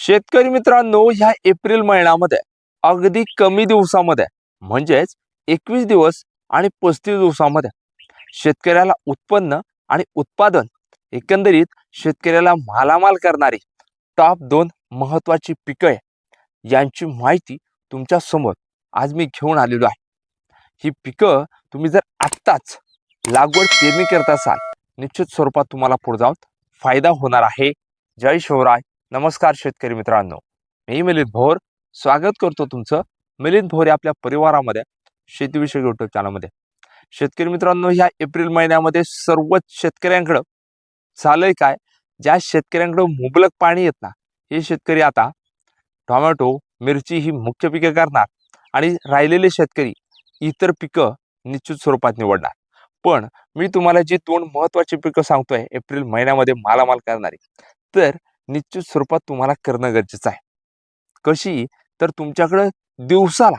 शेतकरी मित्रांनो ह्या एप्रिल महिन्यामध्ये अगदी कमी दिवसामध्ये म्हणजेच एकवीस दिवस आणि पस्तीस दिवसामध्ये शेतकऱ्याला उत्पन्न आणि उत्पादन एकंदरीत शेतकऱ्याला मालामाल करणारी टॉप दोन महत्वाची पिकं आहे. यांची माहिती तुमच्यासमोर आज मी घेऊन आलेलो आहे. ही पिकं तुम्ही जर आत्ताच लागवड पेरणी करत असाल निश्चित स्वरूपात तुम्हाला पुढे जाऊन फायदा होणार आहे. जय शिवराय. नमस्कार शेतकरी मित्रांनो. मी मिलिंद भोर. स्वागत करतो तुमचं मिलिंद भोर या आपल्या परिवारामध्ये शेतीविषयक युट्यूब चॅनलमध्ये शेतकरी मित्रांनो ह्या एप्रिल महिन्यामध्ये सर्वच शेतकऱ्यांकडं झालंय काय? ज्या शेतकऱ्यांकडं मुबलक पाणी येत ना हे शेतकरी आता टोमॅटो मिरची ही मुख्य पिके करणार आणि राहिलेले शेतकरी इतर पिकं निश्चित स्वरूपात निवडणार. पण मी तुम्हाला जी दोन महत्वाची पिकं सांगतोय एप्रिल महिन्यामध्ये मालामाल करणारी तर निश्चित स्वरूपात तुम्हाला करणं गरजेचं आहे. कशी? तर तुमच्याकडं दिवसाला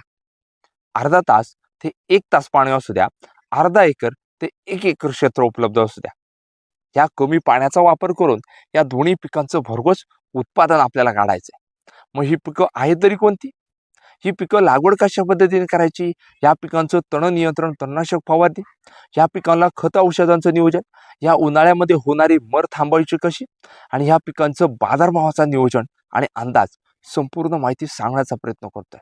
अर्धा तास ते एक तास पाणी असू द्या अर्धा एकर ते एक एकर क्षेत्र उपलब्ध असू द्या. या कमी पाण्याचा वापर करून या दोन्ही पिकांचं भरघोस उत्पादन आपल्याला काढायचं आहे मग ही पिकं आहेत तरी कोणती? ही पिकं लागवड कशा पद्धतीने करायची? या पिकांचं तण नियंत्रण तणनाशक फवारणी या पिकांना खत औषधांचं नियोजन या उन्हाळ्यामध्ये होणारी मर थांबवायची कशी? आणि ह्या पिकांचं बाजारभावाचा नियोजन आणि अंदाज संपूर्ण माहिती सांगण्याचा प्रयत्न करतोय.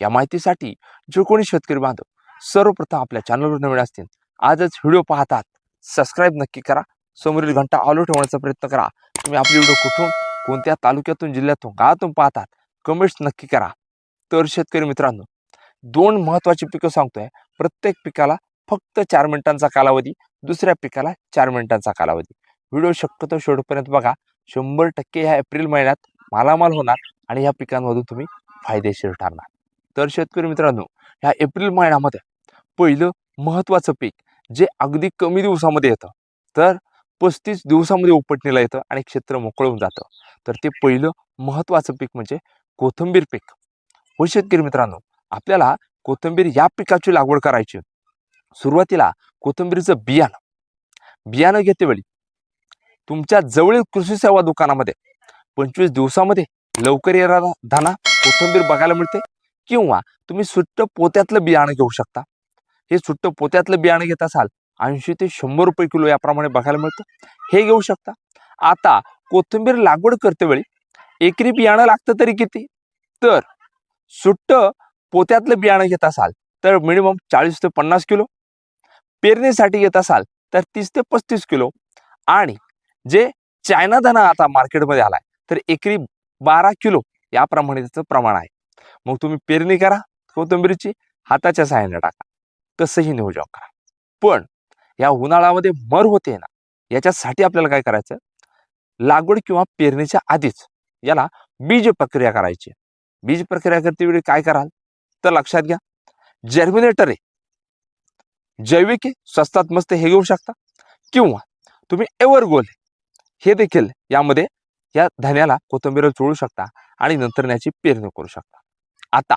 या माहितीसाठी जे कोणी शेतकरी बांधव सर्वप्रथम आपल्या चॅनलवर नवीन असतील आजच व्हिडिओ पाहतात सबस्क्राईब नक्की करा. समोरील घंटा ऑलो ठेवण्याचा प्रयत्न करा. तुम्ही आपली व्हिडिओ कुठून कोणत्या तालुक्यातून जिल्ह्यातून गावातून पाहतात कमेंट्स नक्की करा. तर शेतकरी मित्रांनो दोन महत्त्वाची पिकं सांगतोय. प्रत्येक पिकाला फक्त चार मिनिटांचा कालावधी दुसऱ्या पिकाला चार मिनिटांचा कालावधी. व्हिडिओ शक्यतो शेवटपर्यंत बघा. शंभर टक्के ह्या एप्रिल महिन्यात मालामाल होणार आणि ह्या पिकांमधून तुम्ही फायदेशीर ठरणार. तर शेतकरी मित्रांनो ह्या एप्रिल महिन्यामध्ये पहिलं महत्त्वाचं पीक जे अगदी कमी दिवसामध्ये येतं तर पस्तीस दिवसामध्ये उपटणीला येतं आणि क्षेत्र मोकळं होऊन जातं. तर ते पहिलं महत्त्वाचं पीक म्हणजे कोथिंबीर पीक. हो शेतकरी मित्रांनो आपल्याला कोथिंबीर या पिकाची लागवड करायची सुरुवातीला कोथिंबीरचं बियाणं बियाणं घेतेवेळी तुमच्या जवळील कृषी सेवा दुकानामध्ये पंचवीस दिवसामध्ये लवकर येणारा दाना कोथिंबीर बघायला मिळते किंवा तुम्ही सुट्ट पोत्यातलं बियाणं घेऊ शकता. हे सुट्ट पोत्यातलं बियाणं घेत असाल ऐंशी ते शंभर रुपये किलो याप्रमाणे बघायला मिळतं. हे घेऊ शकता. आता कोथिंबीर लागवड करतेवेळी एकरी बियाणं लागतं तरी किती? तर सुट्ट पोत्यातलं बियाणं घेत असाल तर मिनिमम चाळीस ते पन्नास किलो. पेरणीसाठी घेत असाल तर तीस ते पस्तीस किलो. आणि जे चायना धना आता मार्केटमध्ये आलाय तर एकरी बारा किलो याप्रमाणे त्याचं प्रमाण आहे. मग तुम्ही पेरणी करा कोथिंबीरची हाताच्या सहाय्याने टाका. तसंही नियोजन करा. पण या उन्हाळ्यामध्ये मर होते ना याच्यासाठी आपल्याला काय करायचं? लागवड किंवा पेरणीच्या आधीच याला बीज प्रक्रिया करायची. बीज प्रक्रिया करते वेळी काय कराल? तर लक्षात घ्या. जर्मिनेटर आहे. जैविक आहे स्वस्तात मस्त हे घेऊ शकता. किंवा तुम्ही एव्हरगोल हे देखील यामध्ये या धान्याला कोथिंबीर चोळू शकता आणि नंतर याची पेरणी करू शकता. आता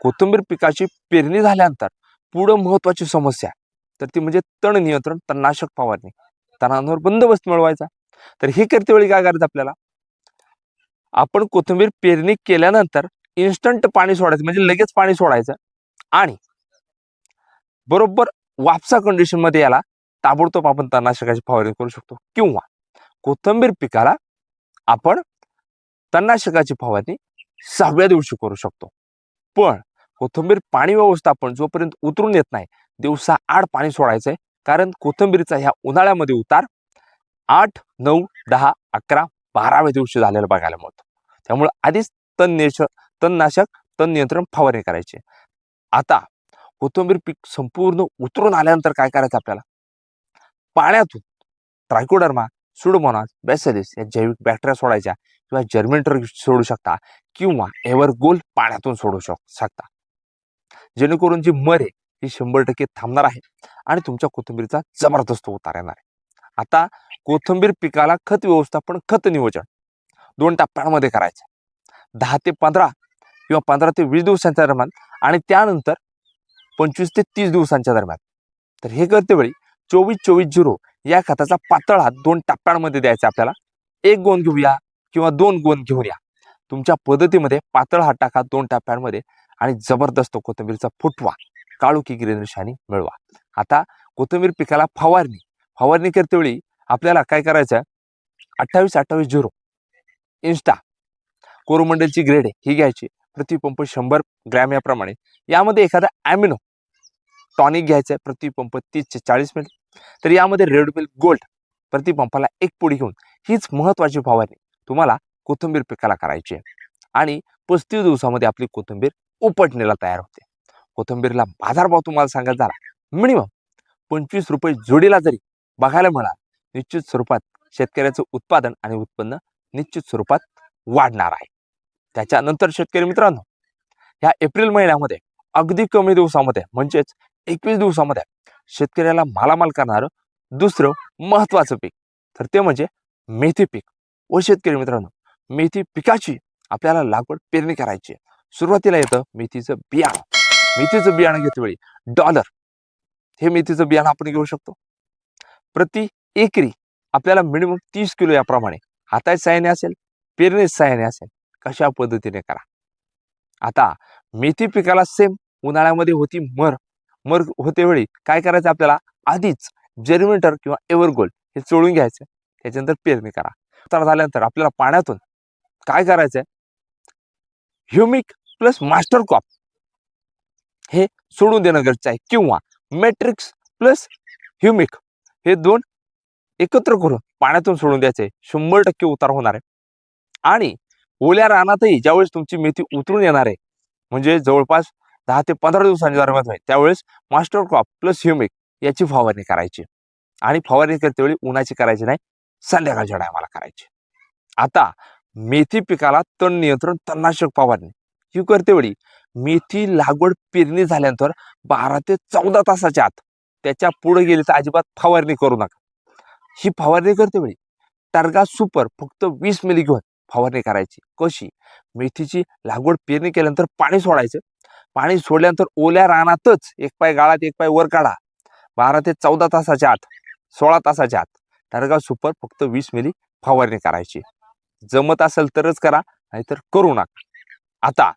कोथिंबीर पिकाची पेरणी झाल्यानंतर पुढं महत्वाची समस्या आहे. तर ती म्हणजे तण नियंत्रण तणनाशक फवारणी. तणांवर बंदोबस्त मिळवायचा. तर हे करते वेळी काय करायचं आपल्याला? आपण कोथिंबीर पेरणी केल्यानंतर इन्स्टंट पाणी सोडायचं म्हणजे लगेच पाणी सोडायचं. आणि बरोबर वापसा कंडिशनमध्ये याला ताबडतोब आपण तणनाशकाची फवारणी करू शकतो. किंवा कोथिंबीर पिकाला आपण तणनाशकाची फवारणी सहाव्या दिवशी करू शकतो. पण कोथिंबीर पाणी व्यवस्थापन जोपर्यंत उतरून येत नाही दिवसा आड पाणी सोडायचंय. कारण कोथिंबीरचा ह्या उन्हाळ्यामध्ये उतार आठ नऊ दहा अकरा बाराव्या दिवशी झालेलं बघायला मिळतं. त्यामुळे आधीच तण नेश तणनाशक तण नियंत्रण फवारणी करायची. आता कोथिंबीर पीक संपूर्ण उतरून आल्यानंतर काय करायचं आपल्याला? पाण्यातून ट्रायकोडर्मा सुडोमोनास बेसेलिस या जैविक बॅक्टेरिया सोडायच्या किंवा जर्मेंटर सोडू शकता किंवा एव्हर पाण्यातून सोडू शक शकता. जेणेकरून जी मर आहे ही शंभर टक्के थांबणार आहे आणि तुमच्या कोथिंबीरचा जबरदस्त उतार येणार आहे. आता कोथिंबीर पिकाला खत व्यवस्थापन खत नियोजन दोन टप्प्यांमध्ये करायचं. दहा ते पंधरा किंवा पंधरा ते वीस दिवसांच्या दरम्यान आणि त्यानंतर पंचवीस ते तीस दिवसांच्या दरम्यान. तर हे करतेवेळी चोवीस चोवीस झिरो या खताचा पातळ हात दोन टप्प्यांमध्ये द्यायचा आपल्याला. एक गोंद घेऊया किंवा दोन गोंद घेऊन या. तुमच्या पद्धतीमध्ये पातळ हात टाका दोन टप्प्यांमध्ये आणि जबरदस्त कोथिंबीरचा फुटवा काळुकी ग्रीन मिळवा. आता कोथिंबीर पिकाला फवारणी. फवारणी करतेवेळी आपल्याला काय करायचं अठ्ठावीस अठ्ठावीस झिरो इन्स्टा. कोरोमंडलची ग्रेड आहे ही घ्यायची. प्रतिपंप शंभर ग्रॅम याप्रमाणे. यामध्ये एखादा ॲमिनो टॉनिक घ्यायचं आहे प्रतिपंप तीस ते चाळीस मिनिट तर यामध्ये रेड मिल गोल्ड प्रतिपंपाला एक पुडी घेऊन हीच महत्त्वाची फवारणी. तुम्हाला कोथिंबीर पिकाला करायची आहे. आणि पस्तीस दिवसामध्ये आपली कोथिंबीर उपटणीला तयार होते. कोथिंबीरला बाजारभाव तुम्हाला सांगत झाला मिनिमम पंचवीस रुपये जोडीला जरी बघायला मिळाल निश्चित स्वरूपात शेतकऱ्याचं उत्पादन आणि उत्पन्न निश्चित स्वरूपात वाढणार आहे. त्याच्यानंतर शेतकरी मित्रांनो ह्या एप्रिल महिन्यामध्ये अगदी कमी दिवसामध्ये म्हणजेच एकवीस दिवसामध्ये शेतकऱ्याला मालामाल करणारं दुसरं महत्वाचं पीक. तर ते म्हणजे मेथी पीक. व शेतकरी मित्रांनो मेथी पिकाची आपल्याला लागवड पेरणी करायची सुरुवातीला येतं मेथीचं बियाणं. मेथीचं बियाणं घेतेवेळी डॉलर. हे मेथीचं बियाणं आपण घेऊ शकतो. प्रति एकरी आपल्याला मिनिमम तीस किलो याप्रमाणे हाताच्या सहाय्याने असेल पेरणीच सहाय्याने असेल कशा पद्धतीने करा? आता मेथी पिकाला सेम उन्हाळ्यामध्ये होती मर. मर होते वेळी काय करायचं आपल्याला? आधीच जर्मिनेटर किंवा एव्हरगोल्ड हे चोळून घ्यायचं. त्याच्यानंतर पेरणी करा. तर झाल्यानंतर आपल्याला पाण्यातून काय करायचंय? ह्युमिक प्लस मास्टर क्रॉप हे सोडून देणं गरजेचं आहे. किंवा मॅट्रिक्स प्लस ह्युमिक हे दोन एकत्र करून पाण्यातून सोडून द्यायचे. शंभर टक्के उतार होणार आहे. आणि ओल्या रानातही ज्यावेळेस तुमची मेथी उतरून येणार आहे म्हणजे जवळपास दहा ते पंधरा दिवसांच्या दरम्यान आहे त्यावेळेस मास्टर क्रॉप प्लस ह्युमिक याची फवारणी करायची. आणि फवारणी करते वेळी उन्हाची करायची नाही संध्याकाळच्या टायमाला करायची. आता मेथी पिकाला तण नियंत्रण तणनाशक फवारणी. ही करते वेळी मेथी लागवड पेरणी झाल्यानंतर बारा ते चौदा तासाच्या आत त्याच्या पुढे गेली तर अजिबात फवारणी करू नका. ही फवारणी करते वेळी टार्गा सुपर फक्त वीस मिली घेऊन फवारणी करायची. कशी? मेथीची लागवड पेरणी केल्यानंतर पाणी सोडायचं. पाणी सोडल्यानंतर ओल्या रानातच एक पाय गाळात एक पाय वर काढा. बारा ते चौदा तासाच्या आत सोळा तासाच्या आत टर्गा सुपर फक्त वीस मिली फवारणी करायची. जमत असेल तरच करा नाहीतर करू नका. आता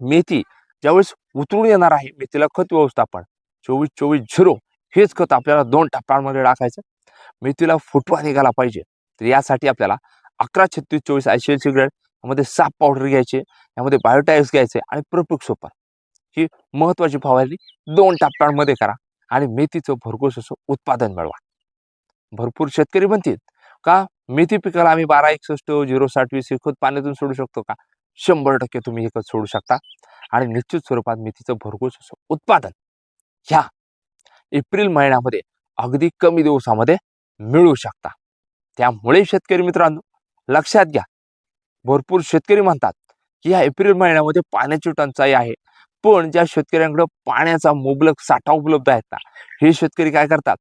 मेथी ज्यावेळेस उतरून येणार आहे मेथीला खत व्यवस्थापन चोवीस चोवीस झिरो हेच खत आपल्याला दोन टप्प्यांमध्ये टाकायचं. म्हणजे मेथीला फुटवा निघाला पाहिजे. तर यासाठी आपल्याला अकरा छत्तीस चोवीस ऐंशी सिगरेट यामध्ये साप पावडर घ्यायचे यामध्ये बायोटाईक्स घ्यायचे आणि प्रपिक सोपर ही महत्त्वाची फवारणी दोन टप्प्यांमध्ये करा आणि मेथीचं भरघोस असं उत्पादन मिळवा. भरपूर शेतकरी म्हणतील का मेथी पिकाला आम्ही बारा एकसष्ट झिरो साठ वीस हे खत पाण्यातून सोडू शकतो का? शंभर टक्के तुम्ही हे खत सोडू शकता. आणि निश्चित स्वरूपात मेथीचं भरघोस असं उत्पादन. ह्या एप्रिल महिन्यामध्ये अगदी कमी दिवसामध्ये मिळू शकता. त्यामुळे शेतकरी मित्रांनो लक्षात घ्या. भरपूर शेतकरी म्हणतात की ह्या एप्रिल महिन्यामध्ये पाण्याची टंचाई आहे. पण ज्या शेतकऱ्यांकडे पाण्याचा मुबलक साठा उपलब्ध आहेत ना हे शेतकरी काय करतात?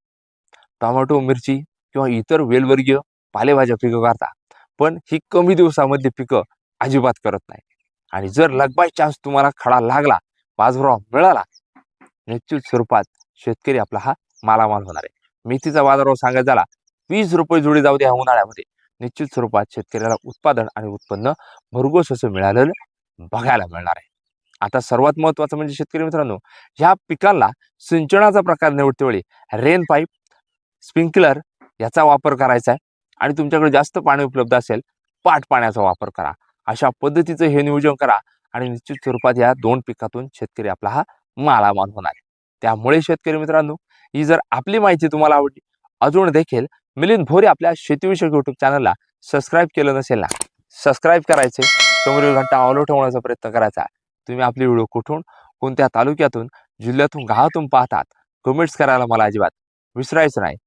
टोमॅटो मिरची किंवा इतर वेलवर्गीय पालेभाज्या पिकं करतात. पण ही कमी दिवसामध्ये पिकं अजिबात करत नाही आणि जर लगबाय चान्स तुम्हाला खडा लागला बाजारभाव मिळाला निश्चित स्वरूपात शेतकरी आपला हा मालामाल होणार आहे. मेथीचा बाजारभाव सांगायचा झाला. वीस रुपये जोडी जाऊ द्या उन्हाळ्यामध्ये. निश्चित स्वरूपात शेतकऱ्याला उत्पादन आणि उत्पन्न भरघोस असं मिळालेलं बघायला मिळणार आहे. आता सर्वात महत्वाचं म्हणजे शेतकरी मित्रांनो ह्या पिकांना सिंचनाचा प्रकार निवडते वेळी रेन पाईप स्प्रिंकलर याचा वापर करायचा आहे. आणि तुमच्याकडे जास्त पाणी उपलब्ध असेल पाट पाण्याचा वापर करा. अशा पद्धतीचं हे नियोजन करा आणि निश्चित स्वरूपात या दोन पिकातून शेतकरी आपला हा मालामाल होणार आहे. त्यामुळे शेतकरी मित्रांनो ही जर आपली माहिती तुम्हाला आवडली अजून देखील मिलिंद भोरे आपल्या शेतीविषयक युट्यूब चॅनलला सबस्क्राईब केलं नसेल ना सबस्क्राईब करायचे. समोरील घंटा ऑलो ठेवण्याचा प्रयत्न करायचा. तुम्ही आपली व्हिडिओ कुठून कोणत्या तालुक्यातून जिल्ह्यातून गावातून पाहतात कमेंट्स करायला मला अजिबात विसरायचं नाही.